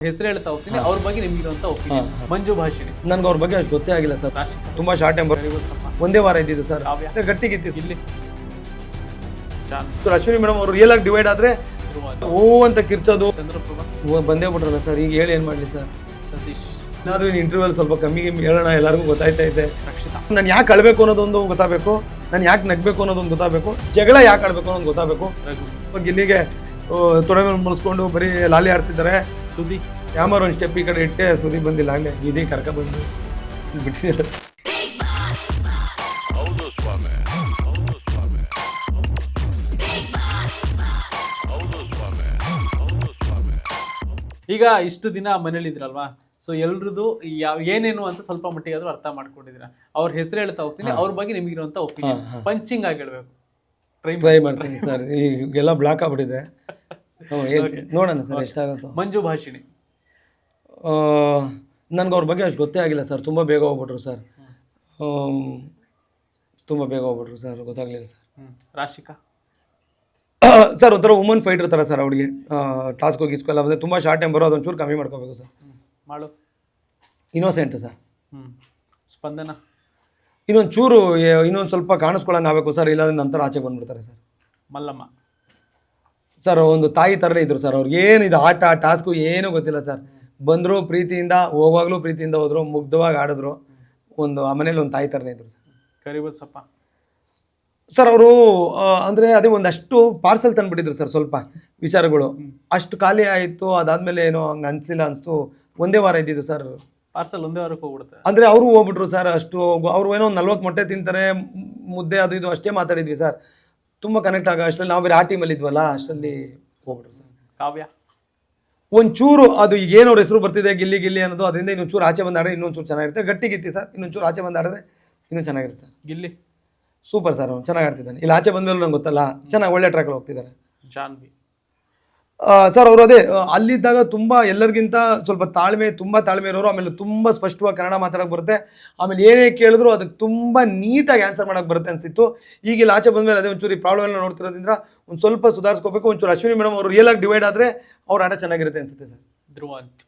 ಹೆಸರು ಹೇಳ್ತಾ ಹೋಗ್ತೀನಿ ಅವ್ರ ಬಗ್ಗೆ ನಿಮ್ಗಿರುವಂತ ಒಪಿನಿಯನ್ ಹಾ, ಹಾ. ಮಂಜು ಭಾಷಿಣಿ. ನನ್ಗೆ ಅವ್ರ ಬಗ್ಗೆ ಅಷ್ಟು ಗೊತ್ತೇ ಆಗಿಲ್ಲ ಸರ್. ತುಂಬಾ ಶಾರ್ಟ್ ಟೈಮ್ ಒಂದೇ ವಾರ ಇದ್ದಿದ್ದು ಸರ್. ಗಟ್ಟಿಗಿತ್ತು ಇಲ್ಲಿ. ಅಶ್ವಿನಿ ಮೇಡಮ್ ಅವರು ರಿಯಲ್ ಆಗಿ ಡಿವೈಡ್ ಆದ್ರೆ ಓ ಅಂತ ಕಿರ್ಚೋದು ಬಂದೇ ಬಿಟ್ರಲ್ಲ ಸರ್. ಈಗ ಹೇಳಿ ಏನ್ ಮಾಡ್ಲಿ ಸರ್? ಸತೀಶ್. ಏನಾದ್ರೂ ಇಂಟರ್ವ್ಯೂ ಸ್ವಲ್ಪ ಕಮ್ಮಿ ಕಮ್ಮಿ ಹೇಳೋಣ ಎಲ್ಲರಿಗೂ ಗೊತ್ತಾಯ್ತಾ ಇದೆ. ನಾನು ಯಾಕೆ ಅಳ್ಬೇಕು ಅನ್ನೋದೊಂದು ಗೊತ್ತಾಗಬೇಕು. ನಾನು ಯಾಕೆ ನಗ್ಬೇಕು ಅನ್ನೋದೊಂದು ಗೊತ್ತಾಗಬೇಕು. ಜಗಳ ಯಾಕೆ ಆಡ್ಬೇಕು ಅನ್ನೋದು ಗೊತ್ತಾಗಬೇಕು. ಬಗ್ಗೆ ಇಲ್ಲಿಗೆ ತೊಡೆ ಮೇಲೆ ಮುಳಿಸ್ಕೊಂಡು ಬರೀ ಲಾಲಿ ಆಡ್ತಿದ್ದಾರೆ. ಸುದಿ. ಕ್ಯಾಮರಾ ಒಂದು ಸ್ಟೆಪ್ ಈ ಕಡೆ ಇಟ್ಟೆ ಸುದಿ ಬಂದಿಲ್ಲ ಆಗಲೇ ಇದೇ ಕರ್ಕ ಬಂದು ಈಗ ಇಷ್ಟು ದಿನ ಮನೇಲಿ ಇದ್ರಲ್ವಾ? ಸೊ ಎಲ್ರದ್ದು ಯಾವ ಏನೇನು ಅಂತ ಸ್ವಲ್ಪ ಮಟ್ಟಿಗೆ ಆದ್ರೂ ಅರ್ಥ ಮಾಡ್ಕೊಂಡಿದ್ದೀರಾ? ಅವ್ರ ಹೆಸರು ಹೇಳ್ತಾ ಹೋಗ್ತೀನಿ ಅವ್ರ ಬಗ್ಗೆ ನಿಮಗಿರುವಂತ ಒಪಿನಿಯನ್ ಪಂಚಿಂಗ್ ಆಗಿ ಹೇಳ್ಬೇಕು ಟ್ರೈ ಟ್ರೈ ಮಾಡ್ತೀನಿ ಸರ್ ಈಗೆಲ್ಲ ಬ್ಲಾಕ್ ಆಗ್ಬಿಟ್ಟಿದೆ. ನೋಡೋಣ ಸರ್ ಎಷ್ಟಾಗುತ್ತೋ. ಮಂಜು ಭಾಷಿಣಿ. ನನಗೆ ಅವ್ರ ಬಗ್ಗೆ ಅಷ್ಟು ಗೊತ್ತೇ ಆಗಿಲ್ಲ ಸರ್ ತುಂಬ ಬೇಗ ಹೋಗ್ಬಿಟ್ರು ಸರ್. ತುಂಬ ಬೇಗ ಹೋಗ್ಬಿಟ್ರು ಸರ್ ಗೊತ್ತಾಗಲಿಲ್ಲ ಸರ್. ರಾಶಿಕಾ ಸರ್ ಒಂಥರ ವುಮನ್ ಫೈಟರ್ ಥರ ಸರ್ ಅವ್ರಿಗೆ. ಟಾಸ್ಕ್ ಹೋಗಿ ಎಲ್ಲ ಬಂದರೆ ತುಂಬ ಶಾರ್ಟ್ ಟೈಮ್ ಬರೋ ಅದೊಂಚೂರು ಕಮ್ಮಿ ಮಾಡ್ಕೋಬೇಕು ಸರ್. ಮಾಡು. Innocent sir. ಸ್ಪಂದನ? ಇನ್ನೊಂದು ಚೂರು ಇನ್ನೊಂದು ಸ್ವಲ್ಪ ಕಾಣಿಸ್ಕೊಳಂಗೆ ಆಗಬೇಕು ಸರ್ ಇಲ್ಲಾಂದ್ರೆ ನಂತರ ಆಚೆ ಬಂದ್ಬಿಡ್ತಾರೆ ಸರ್. ಮಲ್ಲಮ್ಮ. ಸರ್ ಒಂದು ತಾಯಿ ಥರನೇ ಇದ್ದರು ಸರ್ ಅವ್ರಿಗೆ ಏನು ಇದು ಆಟ ಟಾಸ್ಕು ಏನೂ ಗೊತ್ತಿಲ್ಲ ಸರ್. ಬಂದರು ಪ್ರೀತಿಯಿಂದ ಹೋಗುವಾಗಲೂ ಪ್ರೀತಿಯಿಂದ ಹೋದರು ಮುಗ್ಧವಾಗಿ ಆಡಿದ್ರು. ಒಂದು ಆ ಮನೇಲಿ ಒಂದು ತಾಯಿ ಥರನೇ ಇದ್ದರು ಸರ್. ಕರಿಬಸಪ್ಪ. ಸರ್ ಅವರು ಅಂದರೆ ಅದೇ ಒಂದಷ್ಟು ಪಾರ್ಸಲ್ ತಂದುಬಿಟ್ಟಿದ್ರು ಸರ್ ಸ್ವಲ್ಪ ವಿಚಾರಗಳು. ಅಷ್ಟು ಖಾಲಿ ಆಯಿತು ಅದಾದಮೇಲೆ ಏನೋ ಹಂಗೆ ಅನಿಸಿಲ್ಲ ಅನಿಸ್ತು ಒಂದೇ ವಾರ ಇದ್ದಿದ್ದು ಸರ್. ಪಾರ್ಸಲ್ ಒಂದೇ ವಾರಕ್ಕೆ ಹೋಗ್ಬಿಡುತ್ತೆ. ಅಂದರೆ ಅವರು ಹೋಗ್ಬಿಟ್ರು ಸರ್ ಅಷ್ಟು ಅವ್ರು ಏನೋ ಒಂದು ನಲ್ವತ್ತು ಮೊಟ್ಟೆ ತಿಂತಾರೆ ಮುದ್ದೆ ಅದು ಇದು ಅಷ್ಟೇ ಮಾತಾಡಿದ್ವಿ ಸರ್. ತುಂಬ ಕನೆಕ್ಟ್ ಆಗ ಅಷ್ಟರಲ್ಲಿ ನಾವು ಬೇರೆ ಆ ಟೀಮಲ್ಲಿ ಇದ್ವಲ್ಲ ಅಷ್ಟರಲ್ಲಿ ಹೋಗ್ಬಿಟ್ರು ಸರ್. ಕಾವ್ಯ? ಒಂಚೂರು ಅದು ಈಗ ಏನೋ ಹೆಸರು ಬರ್ತಿದೆ ಗಿಲ್ಲಿ ಗಿಲ್ಲಿ ಅನ್ನೋದು ಅದರಿಂದ ಇನ್ನೊಂಚೂರು ಆಚೆ ಬಂದಾಡಿದ್ರೆ ಇನ್ನೊಂಚೂರು ಚೆನ್ನಾಗಿರುತ್ತೆ. ಗಟ್ಟಿಗಿತ್ತಿ ಸರ್ ಇನ್ನೊಂಚೂರು ಆಚೆ ಬಂದಾಡಿದ್ರೆ ಇನ್ನೂ ಚೆನ್ನಾಗಿರುತ್ತೆ ಸರ್. ಗಿಲ್ಲಿ? ಸೂಪರ್ ಸರ್ ಅವ್ನು ಚೆನ್ನಾಗಿ ಆಡ್ತಿದ್ದಾನೆ. ಇಲ್ಲಿ ಆಚೆ ಬಂದ್ಮೇಲೆ ನಂಗೆ ಗೊತ್ತಲ್ಲ ಚೆನ್ನಾಗಿ ಒಳ್ಳೆ ಟ್ರ್ಯಾಕಲ್ಲಿ ಹೋಗ್ತಿದ್ದಾರೆ. ಜಾನ್ವಿ. ಸರ್ ಅವರು ಅದೇ ಅಲ್ಲಿದ್ದಾಗ ತುಂಬ ಎಲ್ಲರಿಗಿಂತ ಸ್ವಲ್ಪ ತಾಳ್ಮೆ ತುಂಬ ತಾಳ್ಮೆ ಇರೋರು ಆಮೇಲೆ ತುಂಬ ಸ್ಪಷ್ಟವಾಗಿ ಕನ್ನಡ ಮಾತಾಡೋಕೆ ಬರುತ್ತೆ. ಆಮೇಲೆ ಏನೇ ಕೇಳಿದ್ರು ಅದಕ್ಕೆ ತುಂಬ ನೀಟಾಗಿ ಆನ್ಸರ್ ಮಾಡೋಕೆ ಬರುತ್ತೆ ಅನಿಸ್ತಿತ್ತು ಈಗ ಇಲ್ಲಿ ಆಚೆ ಬಂದಮೇಲೆ ಅದೇ ಒಂಚೂರು ಈ ಪ್ರಾಬ್ಲಮ್ ಎಲ್ಲ ನೋಡ್ತಿರೋದ್ರಿಂದ ಒಂದು ಸ್ವಲ್ಪ ಸುಧಾರಿಸ್ಕೋಬೇಕು ಒಂಚೂರು ಅಶ್ವಿನಿ ಮೇಡಮ್ ಅವರು ರಿಯಲ್ ಆಗಿ ಡಿವೈಡ್ ಆದರೆ ಅವ್ರ ಆಟ ಚೆನ್ನಾಗಿರುತ್ತೆ ಅನಿಸುತ್ತೆ ಸರ್. ಧ್ರುವಂತ್.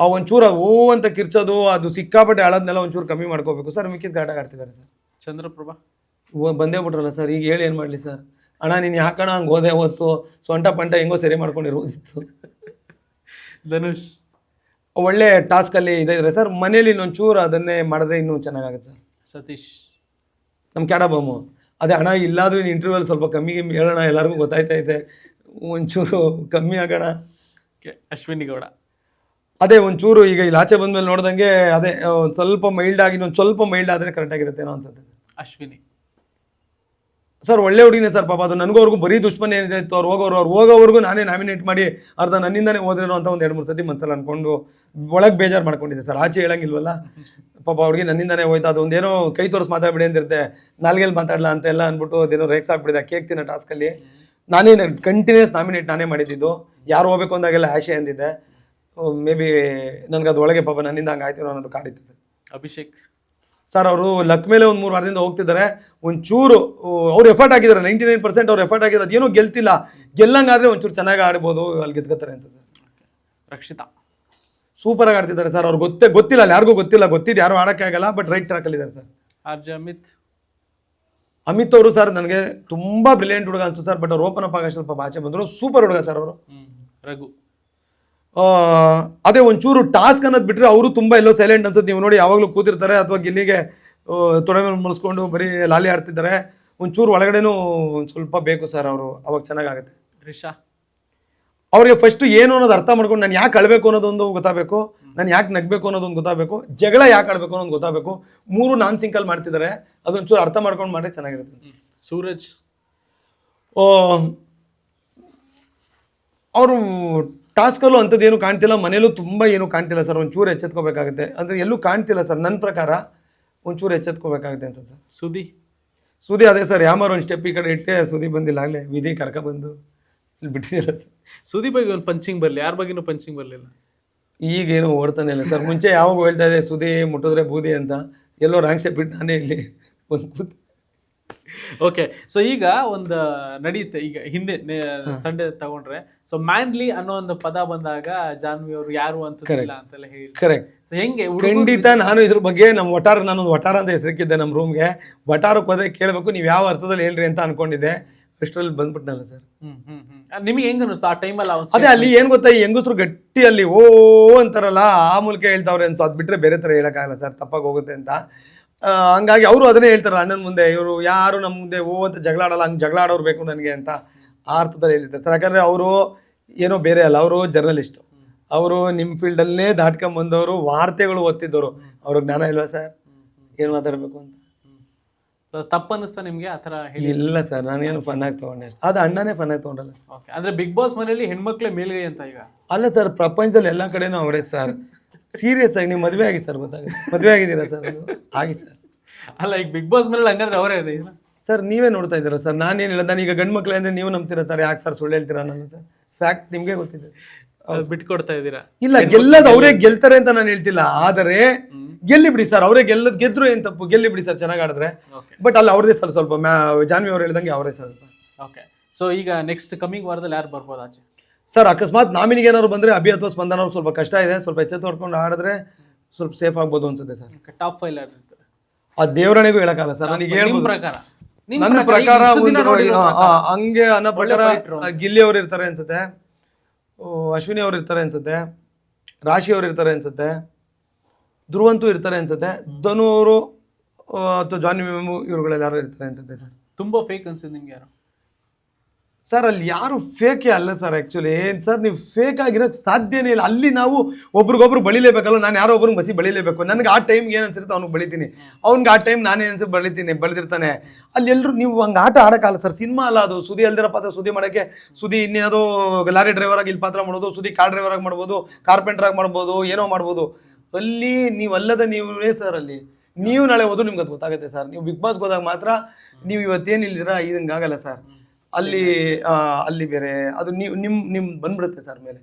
ಆ ಒಂಚೂರು ಓ ಅಂತ ಕಿರ್ಚೋದು ಅದು ಸಿಕ್ಕಾಪಟ್ಟೆ ಆಳೋದನ್ನೆಲ್ಲ ಒಂಚೂರು ಕಮ್ಮಿ ಮಾಡ್ಕೋಬೇಕು. ಸರ್ ಮಿಕ್ಕಿದ ಆಟ ಆಡ್ತಿದ್ದಾರೆ ಸರ್. ಚಂದ್ರಪ್ರಭಾ? ಬಂದೇ ಬಿಟ್ರಲ್ಲ ಸರ್ ಈಗ ಹೇಳಿ ಏನು ಮಾಡಲಿ ಸರ್? ಅಣ್ಣ ನೀನು ಯಾಕಣ ಹಂಗೆ ಹೋದೆ ಹೊತ್ತು ಸೊಂಟ ಪಂಟ ಹೆಂಗೋ ಸರಿ ಮಾಡ್ಕೊಂಡಿರ್ಬೋದಿತ್ತು ಧನುಷ್. ಒಳ್ಳೆ ಟಾಸ್ಕಲ್ಲಿ ಇದ್ರೆ ಸರ್ ಮನೇಲಿ ಇನ್ನೊಂಚೂರು ಅದನ್ನೇ ಮಾಡಿದ್ರೆ ಇನ್ನೂ ಚೆನ್ನಾಗಾಗುತ್ತೆ ಸರ್. ಸತೀಶ್. ನಮ್ಮ ಕ್ಯಾಡ ಬಾಮು. ಅದೇ ಹಣ ಇಲ್ಲಾದರೂ ಇನ್ನು ಇಂಟರ್ವ್ಯೂಲ್ ಸ್ವಲ್ಪ ಕಮ್ಮಿ ಕಮ್ಮಿ ಹೇಳೋಣ ಎಲ್ಲರಿಗೂ ಗೊತ್ತಾಯ್ತೈತೆ ಒಂಚೂರು ಕಮ್ಮಿ ಆಗೋಣ. ಅಶ್ವಿನಿ ಗೌಡ. ಅದೇ ಒಂಚೂರು ಈಗ ಇಲ್ಲಿ ಆಚೆ ಬಂದ್ಮೇಲೆ ನೋಡ್ದಂಗೆ ಅದೇ ಒಂದು ಸ್ವಲ್ಪ ಮೈಲ್ಡ್ ಆಗಿ ಇನ್ನೊಂದು ಸ್ವಲ್ಪ ಮೈಲ್ಡ್ ಆದರೆ ಕರೆಕ್ಟಾಗಿರುತ್ತೆ ಏನೋ ಅನ್ಸುತ್ತೆ. ಅಶ್ವಿನಿ. ಸರ್, ಒಳ್ಳೆ ಹುಡುಗಿನೇ ಸರ್ ಪಾಪ. ಅದು ನನಗೂ ಅವ್ರಿಗೂ ಬರೀ ದುಷ್ಮನ್ ಏನಿದೆ ಇತ್ತು ಅವ್ರು ಹೋಗೋರು, ಅವ್ರು ಹೋಗೋವರೆಗೂ ನಾನೇ ನಾಮಿನೇಟ್ ಮಾಡಿ ಅರ್ಧ ನನ್ನಿಂದನೇ ಓದ್ರೇನೋ ಅಂತ ಒಂದು ಎರಡು ಮೂರು ಸತಿ ಮನ್ಸಲ್ಲಿ ಅನ್ಕೊಂಡು ಒಳಗೆ ಬೇಜಾರು ಮಾಡ್ಕೊಂಡಿದ್ದೆ ಸರ್. ಆಚೆ ಹೇಳಂಗಿಲ್ವಲ್ಲ? ಪಾಪ ಅವ್ರಿಗೆ ನನ್ನಿಂದನೇ ಹೋಯ್ತು. ಅದು ಒಂದೇನೋ ಕೈ ತೋರಿಸಿ ಮಾತಾಡ್ಬಿಡಿ ಅಂದಿರುತ್ತೆ. ನಾಲ್ಗೆಲ್ಲಿ ಮಾತಾಡಲ್ಲ ಅಂತ ಎಲ್ಲ ಅಂದ್ಬಿಟ್ಟು ಅದೇನೋ ರೇಕ್ಸ್ ಆಗ್ಬಿಟ್ಟಿದೆ ಕೇಕ್ ತಿನ್ನೋ ಟಾಸ್ಕಲ್ಲಿ ನಾನೇ ಕಂಟಿನ್ಯೂಸ್ ನಾಮಿನೇಟ್ ನಾನೇ ಮಾಡಿದ್ದು. ಯಾರು ಹೋಗ್ಬೇಕು ಅಂದಾಗೆಲ್ಲ ಆಶೆ ಅಂದಿದ್ದೆ. ಮೇ ಬಿ ನನಗೆ ಅದು ಒಳಗೆ ಪಾಪ ನನ್ನಿಂದ ಹಂಗೆ ಆಯ್ತಿರೋ ಅನ್ನೋದು ಕಾಡಿತ್ತು ಸರ್. ಅಭಿಷೇಕ್. ಸರ್ ಅವರು ಲಕ್ ಮೇಲೆ ಒಂದು ಮೂರು ವಾರದಿಂದ ಹೋಗ್ತಿದ್ದಾರೆ. ಒಂಚೂರು ಅವ್ರು ಎಫರ್ಟ್ ಆಗಿದ್ದಾರೆ ನೈಂಟಿ ನೈನ್ ಪರ್ಸೆಂಟ್ ಅವ್ರು ಎಫರ್ಟ್ ಆಗಿದ್ದಾರೆ ಅದೇನೂ ಗೆಲ್ತಿಲ್ಲ. ಗೆಲ್ಲಂಗಾದ್ರೆ ಒಂಚೂರು ಚೆನ್ನಾಗಿ ಆಡ್ಬೋದು. ಅಲ್ಲಿ ಗೆದ್ಕೋತಾರೆ ಅನ್ಸುತ್ತೆ ಸರ್. ರಕ್ಷಿತಾ. ಸೂಪರಾಗಿ ಆಡ್ತಿದ್ದಾರೆ ಸರ್. ಅವ್ರು ಗೊತ್ತೇ ಗೊತ್ತಿಲ್ಲ. ಅಲ್ಲಿ ಯಾರಿಗೂ ಗೊತ್ತಿಲ್ಲ. ಗೊತ್ತಿದ್ದು ಯಾರು ಆಡೋಕ್ಕಾಗಲ್ಲ ಬಟ್ ರೈಟ್ ಟ್ರ್ಯಾಕಲ್ಲಿದ್ದಾರೆ ಸರ್. ಆರ್ಜೆ ಅಮಿತ್. ಅಮಿತ್ ಅವರು ಸರ್ ನನಗೆ ತುಂಬ ಬ್ರಿಲಿಯಂಟ್ ಹುಡುಗ ಅನ್ಸುತ್ತೆ ಸರ್ ಬಟ್ ಅವ್ರು ಓಪನ್ ಅಪ್ ಆಗೋ ಸ್ವಲ್ಪ ಆಚೆ ಬಂದರು. ಸೂಪರ್ ಹುಡುಗ ಸರ್ ಅವರು. ರಘು. ಅದೇ ಒಂಚೂರು ಟಾಸ್ಕ್ ಅನ್ನೋದು ಬಿಟ್ಟರೆ ಅವರು ತುಂಬ ಎಲ್ಲೋ ಸೈಲೆಂಟ್ ಅನ್ಸುತ್ತೆ. ನೀವು ನೋಡಿ ಯಾವಾಗಲೂ ಕೂತಿರ್ತಾರೆ ಅಥವಾ ಗಿಲ್ಲಿಗೆ ತೊಡೆ ಮೇಲೆ ಮುಳಿಸ್ಕೊಂಡು ಬರೀ ಲಾಲಿ ಆಡ್ತಿದ್ದಾರೆ. ಒಂಚೂರು ಒಳಗಡೆನೂ ಒಂದು ಸ್ವಲ್ಪ ಬೇಕು ಸರ್ ಅವರು. ಅವಾಗ ಚೆನ್ನಾಗಾಗುತ್ತೆ. ರಿಷಾ. ಅವ್ರಿಗೆ ಫಸ್ಟ್ ಏನು ಅನ್ನೋದು ಅರ್ಥ ಮಾಡ್ಕೊಂಡು ನಾನು ಯಾಕೆ ಅಳಬೇಕು ಅನ್ನೋದೊಂದು ಗೊತ್ತಾಗಬೇಕು. ನಾನು ಯಾಕೆ ನಗಬೇಕು ಅನ್ನೋದೊಂದು ಗೊತ್ತಾಗಬೇಕು. ಜಗಳ ಯಾಕೆ ಆಡಬೇಕು ಅನ್ನೋದು ಗೊತ್ತಾಗಬೇಕು. ಮೂರು ನಾನ್ ಸಿಂಕಲ್ ಮಾಡ್ತಿದ್ದಾರೆ. ಅದೊಂಚೂರು ಅರ್ಥ ಮಾಡ್ಕೊಂಡು ಮಾಡಿದ್ರೆ ಚೆನ್ನಾಗಿರುತ್ತೆ. ಸೂರಜ್. ಅವರು ಟಾಸ್ಕಲ್ಲೂ ಅಂಥದ್ದು ಏನು ಕಾಣ್ತಿಲ್ಲ ಮನೇಲೂ ತುಂಬ ಏನು ಕಾಣ್ತಿಲ್ಲ ಸರ್ ಒಂಚೂರು ಎಚ್ಚೆತ್ಕೋಬೇಕಾಗುತ್ತೆ. ಅಂದರೆ ಎಲ್ಲೂ ಕಾಣ್ತಿಲ್ಲ ಸರ್ ನನ್ನ ಪ್ರಕಾರ ಒಂಚೂರು ಎಚ್ಚೆತ್ಕೋಬೇಕಾಗುತ್ತೆ ಅನ್ಸುತ್ತೆ ಸರ್. ಸುದಿ ಸುದಿ ಅದೇ ಸರ್ ಯಾಮಾರು ಒಂದು ಸ್ಟೆಪ್ ಈ ಕಡೆ ಇಟ್ಟೆ ಸುದಿ ಬಂದಿಲ್ಲ ಆಗಲೇ ವಿಧಿ ಕರ್ಕ ಬಂದು ಇಲ್ಲಿ ಬಿಟ್ಟಿದ್ದೀರ ಸರ್. ಸುದಿ ಬಗ್ಗೆ ಒಂದು ಪಂಚಿಂಗ್ ಬರಲಿ ಯಾರ ಬಗ್ಗೆನೂ ಪಂಚಿಂಗ್ ಬರಲಿಲ್ಲ? ಈಗೇನು ಓಡ್ತಾನೆ ಇಲ್ಲ ಸರ್ ಮುಂಚೆ ಯಾವಾಗ ಹೇಳ್ತಾ ಇದೆ ಸುದಿ ಮುಟ್ಟಿದ್ರೆ ಬೂದಿ ಅಂತ ಎಲ್ಲೋ ರಾಂಗ್ ಸ್ಟೆಪ್ ಇಟ್ಟು ನಾನೇ ಇಲ್ಲಿ ಒಂದು ಕೂತ್ ಓಕೆ ಸೊ ಈಗ ಒಂದು ನಡೆಯುತ್ತೆ ಈಗ ಹಿಂದೆ ಸಂಡೇ ತಗೊಂಡ್ರೆ ಸೊ ಮ್ಯಾನ್ಲಿ ಅನ್ನೋ ಒಂದು ಪದ ಬಂದಾಗ ಜಾನ್ವಿ ಅವರು ಯಾರು ಅಂತ ಅಂತೆಲ್ಲ ಹೇಳಿ ಕರೆಕ್ಟ್ ಸೊ ಹೆಂಗೆ ಖಂಡಿತ ನಾನು ಇದ್ರ ಬಗ್ಗೆ ನಮ್ಮ ವಟಾರ ನಾನೊಂದು ವಟಾರ ಅಂತ ಹೆಸರಿಕ್ಕಿದ್ದೆ ನಮ್ಮ ರೂಮ್ಗೆ ವಟಾರಕ್ಕೆ ಹೋದ್ರೆ ಕೇಳಬೇಕು ನೀವು ಯಾವ ಅರ್ಥದಲ್ಲಿ ಹೇಳ್ರಿ ಅಂತ ಅನ್ಕೊಂಡಿದ್ದೆ. ಅಷ್ಟರಲ್ಲಿ ಬಂದ್ಬಿಟ್ನಲ್ಲ ಸರ್ ನಿಮ್ಗೆ ಹೆಂಗ ಅನ್ನಿಸ್ತು ಆ ಟೈಮಲ್ಲಿ ಅವ್ನು ಅದೇ ಅಲ್ಲಿ ಏನ್ ಗೊತ್ತಾ ಈ ಹೆಂಗಸ್ರು ಗಟ್ಟಿ ಅಲ್ಲಿ ಓ ಅಂತಾರಲ್ಲ ಆ ಮೂಲಕ ಹೇಳ್ತಾವ್ರೆ ಅನ್ಸು ಅದ್ ಬಿಟ್ರೆ ಬೇರೆ ತರ ಹೇಳಕ್ಕಾಗಲ್ಲ ಸರ್ ತಪ್ಪಾಗಿ ಹೋಗುತ್ತೆ ಅಂತ. ಹಂಗಾಗಿ ಅವರು ಅದನ್ನೇ ಹೇಳ್ತಾರೆ ಅಣ್ಣನ ಮುಂದೆ ಇವರು ಯಾರು ನಮ್ಮ ಮುಂದೆ ಓ ಅಂತ ಜಗಳ ಆಡಲ್ಲ ಹಂಗೆ ಜಗಳ ಆಡೋರು ಬೇಕು ನನಗೆ ಅಂತ ಆ ಅರ್ಥದಲ್ಲಿ ಹೇಳಿದ್ದಾರೆ ಸರ್ ಯಾಕಂದರೆ ಅವರು ಏನೋ ಬೇರೆ ಅಲ್ಲ ಅವರು ಜರ್ನಲಿಸ್ಟ್ ಅವರು ನಿಮ್ಮ ಫೀಲ್ಡಲ್ಲೇ ದಾಟ್ಕೊಂಬಂದವರು ವಾರ್ತೆಗಳು ಓದ್ತಿದ್ದವರು. ಅವ್ರಿಗೆ ಜ್ಞಾನ ಇಲ್ವಾ ಸರ್? ಏನು ಮಾತಾಡಬೇಕು ಅಂತ? ತಪ್ಪನ್ನಿಸ್ತಾ ನಿಮಗೆ ಆ ಥರ ಹೇಳಿ ಇಲ್ಲ ಸರ್ ನಾನೇನು ಫನ್ ಆಗಿ ತೊಗೊಂಡೆ ಅಷ್ಟೇ. ಅದು ಅಣ್ಣನೇ ಫನ್ ಆಗಿ ತೊಗೊಂಡಲ್ಲ ಓಕೆ ಅಂದ್ರೆ ಬಿಗ್ ಬಾಸ್ ಮನೆಯಲ್ಲಿ ಹೆಣ್ಮಕ್ಳೇ ಮೇಲ್ಗೈ ಅಂತ ಈಗ? ಅಲ್ಲ ಸರ್ ಪ್ರಪಂಚದಲ್ಲಿ ಎಲ್ಲ ಕಡೆನೂ ಅವರೇ ಸರ್. ಸೀರಿಯಸ್ ಆಗಿ ನೀವು ಮದುವೆ ಆಗಿ ಸರ್ ಗೊತ್ತಾಗುತ್ತೆ ಮದುವೆ ಆಗಿದ್ದೀರಾ ಸರ್ ನೀವು? ಆಗಿ ಸರ್ ಅಲ್ಲ ಈಗ ಬಿಗ್ ಬಾಸ್ ಮನೇಲಿ ಹಂಗಂದ್ರೆ ಅವರೇ ಸರ್ ನೀವೇ ನೋಡ್ತಾ ಇದ್ದೀರಾ ಸರ್ ನಾನು ಹೇಳೋದು? ನಾನು ಈಗ ಗಂಡು ಮಕ್ಳು ಅಂದರೆ ನೀವು ನಂಬ್ತೀರಾ ಸರ್ ಯಾಕೆ ಸರ್ ಸುಳ್ಳು ಹೇಳ್ತೀರಾ ನಾನು ಸರ್ ಫ್ಯಾಕ್ಟ್ ನಿಮಗೆ ಗೊತ್ತಿದೆ. ಬಿಟ್ಕೊಡ್ತಾ ಇದ್ದೀರಾ? ಇಲ್ಲ ಗೆಲ್ಲೋದು ಅವರೇ ಗೆಲ್ತಾರೆ ಅಂತ ನಾನು ಹೇಳ್ತಿಲ್ಲ. ಆದರೆ ಗೆಲ್ಲಿ ಬಿಡಿ ಸರ್ ಅವರೇ ಗೆಲ್ಲದ್ ಗೆದ್ರು ಏನು ತಪ್ಪು? ಗೆಲ್ಲಿ ಬಿಡಿ ಸರ್ ಚೆನ್ನಾಗಿ ಆಡಿದ್ರೆ. ಓಕೆ ಬಟ್ ಅಲ್ಲಿ ಅವ್ರದೇ ಸರ್ ಸ್ವಲ್ಪ ಮ್ಯಾ ಜಾನ್ವಿ ಅವ್ರು ಹೇಳ್ದಂಗೆ ಅವರೇ ಸರ್ ಓಕೆ ಸೊ ಈಗ ನೆಕ್ಸ್ಟ್ ಕಮ್ಮಿಂಗ್ ವಾರದಲ್ಲಿ ಯಾರು ಬರ್ಬೋದು ಆಚೆ? ಸರ್ ಅಕಸ್ಮಾತ್ ನಾಮಿನಿಗೆ ಏನಾದ್ರು ಬಂದರೆ ಅಭಿ ಅಥವಾ ಸ್ಪಂದನ ಅವ್ರು ಸ್ವಲ್ಪ ಕಷ್ಟ ಇದೆ ಸ್ವಲ್ಪ ಎಚ್ಚೆ ತೋಡ್ಕೊಂಡು ಆಡಿದ್ರೆ ಸ್ವಲ್ಪ ಸೇಫ್ ಆಗ್ಬೋದು ಅನ್ಸುತ್ತೆ ಸರ್. ಟಾಪ್ ಫೈಲ್ ಆ ದೇವರಣಿಗೂ ಹೇಳಕ್ಕಾಗಲ್ಲ ಸರ್ ನನಗೆ ಹೇಳ್ಬೋದು. ಪ್ರಕಾರ? ನನ್ನ ಪ್ರಕಾರ ಹಂಗೆ ಅನ್ನೋ ಪ್ರಕಾರ ಗಿಲ್ಲಿ ಅವ್ರು ಇರ್ತಾರೆ ಅನ್ಸುತ್ತೆ. ಓ, ಅಶ್ವಿನಿ ಅವ್ರು ಇರ್ತಾರೆ ಅನ್ಸುತ್ತೆ. ರಾಶಿ ಅವ್ರು ಇರ್ತಾರೆ ಅನ್ಸುತ್ತೆ. ಧ್ರುವಂತೂ ಇರ್ತಾರೆ ಅನ್ಸುತ್ತೆ. ಧನು ಅವರು ಅಥವಾ ಜಾನಿ ಮೆಮು ಇವ್ರುಗಳೆಲ್ಲ ಯಾರು ಇರ್ತಾರೆ ಅನ್ಸುತ್ತೆ ಸರ್. ತುಂಬಾ ಫೇಕ್ ಅನ್ಸುತ್ತೆ ನಿಮ್ಗೆ ಯಾರು? ಸರ್ ಅಲ್ಲಿ ಯಾರು ಫೇಕೇ ಅಲ್ಲ ಸರ್ ಆ್ಯಕ್ಚುಲಿ ಏನು ಸರ್ ನೀವು ಫೇಕ್ ಆಗಿರೋಕ್ಕೆ ಸಾಧ್ಯನೇ ಇಲ್ಲ. ಅಲ್ಲಿ ನಾವು ಒಬ್ರಿಗೊಬ್ರು ಬಳಿಲೇಬೇಕಲ್ಲ, ನಾನು ಯಾರೋ ಒಬ್ರಿಗೆ ಮಸಿ ಬಳಿಲೇಬೇಕು. ನನಗೆ ಆ ಟೈಮ್ಗೆ ಏನು ಅನ್ಸಿರುತ್ತೆ ಅವ್ನಿಗೆ ಬಳಿತೀನಿ. ಅವ್ನಿಗೆ ಆ ಟೈಮ್ ನಾನೇ ಅನ್ಸಿ ಬಳಿತೀನಿ, ಬಳಿದಿರ್ತಾನೆ. ಅಲ್ಲಿ ಎಲ್ಲರೂ ನೀವು ಹಂಗೆ ಆಟ ಆಡೋಕ್ಕಲ್ಲ ಸರ್ ಸಿನಿಮಾ ಅಲ್ಲ ಅದು. ಸುದಿ ಅಲ್ದಿರೋ ಪಾತ್ರ ಸುದಿ ಮಾಡೋಕ್ಕೆ, ಸುದಿ ಇನ್ನೇನೋ ಲಾರಿ ಡ್ರೈವರ್ ಆಗಿ ಇಲ್ಲಿ ಪಾತ್ರ ಮಾಡೋದು, ಸುದಿ ಕಾರ್ ಡ್ರೈವರ್ ಆಗಿ ಮಾಡ್ಬೋದು ಕಾರ್ಪೆಂಟರ್ ಆಗಿ ಮಾಡ್ಬೋದು, ಏನೋ ಮಾಡ್ಬೋದು. ಅಲ್ಲಿ ನೀವು ಅಲ್ಲದ ನೀವೇ ಸರ್ ಅಲ್ಲಿ. ನೀವು ನಾಳೆ ಹೋದ್ರು ನಿಮ್ಗೆ ಅದು ಗೊತ್ತಾಗುತ್ತೆ ಸರ್ ನೀವು ಬಿಗ್ ಬಾಸ್ಗೆ ಹೋದಾಗ ಮಾತ್ರ ನೀವು ಇವತ್ತೇನಿಲ್ದಿರ ಇದಂಗೆ ಆಗಲ್ಲ ಸರ್ ಅಲ್ಲಿ ಆ, ಅಲ್ಲಿ ಬೇರೆ ಅದು ನೀವು ನಿಮ್ಮ ನಿಮ್ಮ ಬಂದ್ಬಿಡುತ್ತೆ ಸರ್ ಮೇಲೆ.